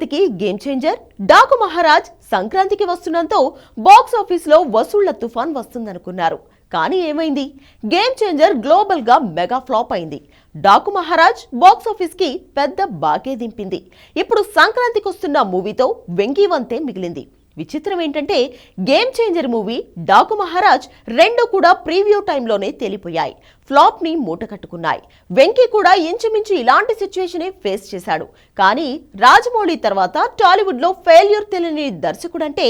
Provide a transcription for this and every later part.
సంక్రాంతికి game changer Daaku Maharaj సంక్రాంతికి వస్తుండటంతో box ఆఫీస్లో వసూళ్ళ తుఫాన్ వస్తుందనుకున్నారు. కానీ ఏమైంది? గేమ్ చేంజర్ గ్లోబల్గా మెగా ఫ్లాప్ అయింది. డాకు మహారాజ్ బాక్స్ ఆఫీస్కి పెద్ద బాకే దింపింది. ఇప్పుడు సంక్రాంతికి వస్తున్న మూవీతో వెంకీవంతే మిగిలింది. విచిత్రం ఏంటంటే Game Changer movie Daaku Maharaaj రెండు కూడా ప్రీవ్యూ టైంలోనే తేలిపోయాయి. ఫ్లాప్ని మూటకట్టుకున్నాయి వెంకీ కూడా ఇంచుమించు ఇలాంటి సిచ్యువేషనే ఫేస్ చేశాడు. కానీ రాజమౌళి తర్వాత టాలీవుడ్లో ఫెయిల్యూర్ తెలియని దర్శకుడంటే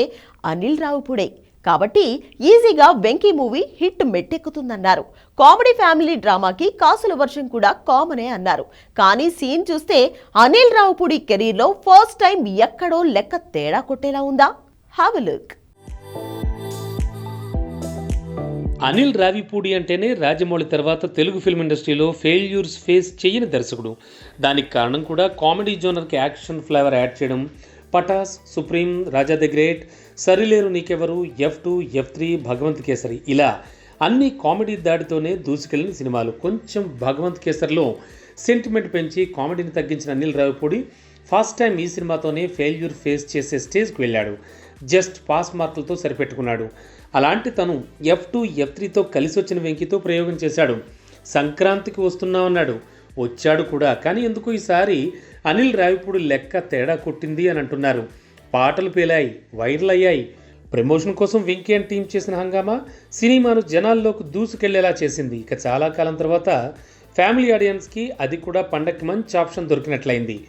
అనిల్ రావుపుడే కాబట్టి ఈజీగా వెంకీ మూవీ హిట్ మెట్టెక్కుతుందన్నారు. కామెడీ ఫ్యామిలీ డ్రామాకి కాసుల వర్షం కూడా కామనే అన్నారు. కానీ సీన్ చూస్తే అనిల్ రావుపూడి కెరీర్లో ఫస్ట్ టైం ఎక్కడో లెక్క తేడా కొట్టేలా ఉందా? హ్యావ్ లుక్ అనిల్ రావిపూడి అంటేనే రాజమౌళి తర్వాత తెలుగు ఫిల్మ్ ఇండస్ట్రీలో ఫెయిల్యూర్స్ ఫేస్ చేయని దర్శకుడు. దానికి కారణం కూడా కామెడీ జోనర్కి యాక్షన్ ఫ్లేవర్ యాడ్ చేయడం. Pataas Supreme Raja the Great Sarileru Neekevvaru F two F three Bhagavanth Kesari. ఇలా అన్ని కామెడీ దాడితోనే దూసుకెళ్ళిన సినిమాలు. కొంచెం భగవంత్ కేసరిలో సెంటిమెంట్ పెంచి కామెడీని తగ్గించిన అనిల్ రావిపూడి ఫస్ట్ టైం ఈ సినిమాతోనే ఫెయిల్యూర్ ఫేస్ చేసే స్టేజ్కి వెళ్ళాడు. జస్ట్ పాస్ మార్కులతో సరిపెట్టుకున్నాడు. అలాంటి తను ఎఫ్ టూ ఎఫ్ త్రీతో కలిసి వచ్చిన వెంకితో ప్రయోగం చేశాడు. సంక్రాంతికి వస్తున్నామన్నాడు వచ్చాడు కూడా కానీ ఎందుకు ఈసారి అనిల్ రావిపూడి లెక్క తేడా కొట్టింది అని అంటున్నారు. పాటలు పేలాయి వైరల్ అయ్యాయి ప్రమోషన్ కోసం వెంకీ అండ్ టీం చేసిన హంగామా సినిమాను జనాల్లోకి దూసుకెళ్ళేలా చేసింది. ఇక చాలా కాలం తర్వాత ఫ్యామిలీ ఆడియన్స్కి అది కూడా పండక్కి మంచి ఆప్షన్ దొరికినట్లయింది.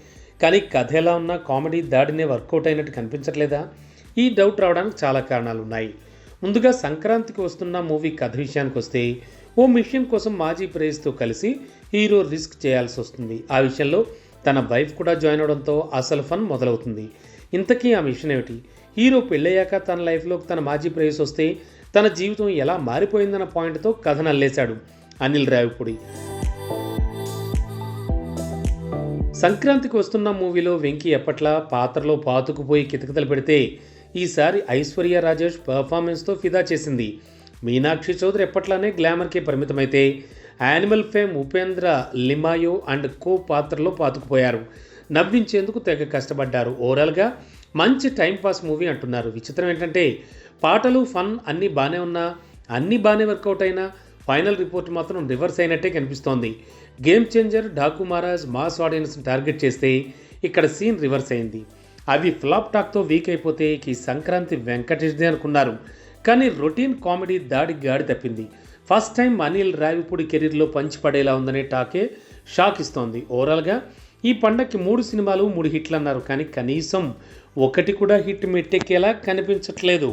కానీ కథ ఎలా ఉన్నా కామెడీ దాడినే వర్కౌట్ అయినట్టు కనిపించట్లేదా? ఈ డౌట్ రావడానికి చాలా కారణాలు ఉన్నాయి ముందుగా సంక్రాంతికి వస్తున్న మూవీ కథ విషయానికి వస్తే ఓ మిషన్ కోసం మాజీ ప్రేయస్తో కలిసి హీరో రిస్క్ చేయాల్సి వస్తుంది. ఆ విషయంలో తన వైఫ్ కూడా జాయిన్ అవడంతో అసలు ఫన్ మొదలవుతుంది. ఇంతకీ ఆ మిషన్ ఏమిటి? హీరో పెళ్ళయ్యాక తన లైఫ్లోకి తన మాజీ ప్రేయస్ వస్తే తన జీవితం ఎలా మారిపోయిందన్న పాయింట్తో కథ నల్లేశాడు అనిల్ రావిపూడి. సంక్రాంతికి వస్తున్న మూవీలో వెంకీ ఎప్పట్లా పాత్రలో పాతుకుపోయి కితకితలు పెడితే ఈసారి ఐశ్వర్య రాజేష్ పర్ఫార్మెన్స్తో ఫిదా చేసింది. మీనాక్షి చౌదరి ఎప్పట్లానే గ్లామర్కే పరిమితమైతే Animal fame Upendra Limaye and co పాత్రలో పాతుకుపోయారు. నవ్వించేందుకు తెగ కష్టపడ్డారు. ఓవరాల్గా మంచి టైంపాస్ మూవీ అంటున్నారు. విచిత్రం ఏంటంటే పాటలు ఫన్ అన్నీ బాగానే ఉన్నా అన్నీ బాగానే వర్కౌట్ అయినా ఫైనల్ రిపోర్ట్ మాత్రం రివర్స్ అయినట్టే కనిపిస్తోంది. Game Changer Daaku Maharaaj mass audience target చేస్తే ఇక్కడ సీన్ రివర్స్ అయింది. అవి ఫ్లాప్ టాక్తో వీక్ అయిపోతే ఈ సంక్రాంతి వెంకటేష్దే అనుకున్నారు. కానీ రొటీన్ కామెడీ దాడి గాడి తప్పింది. ఫస్ట్ టైం అనిల్ రావిపూడి కెరీర్లో పంచిపడేలా ఉందనే టాకే షాక్ ఇస్తోంది. ఓవరాల్గా ఈ పండక్కి మూడు సినిమాలు మూడు హిట్లు అన్నారు కానీ కనీసం ఒకటి కూడా హిట్ మెట్టెక్కేలా కనిపించట్లేదు.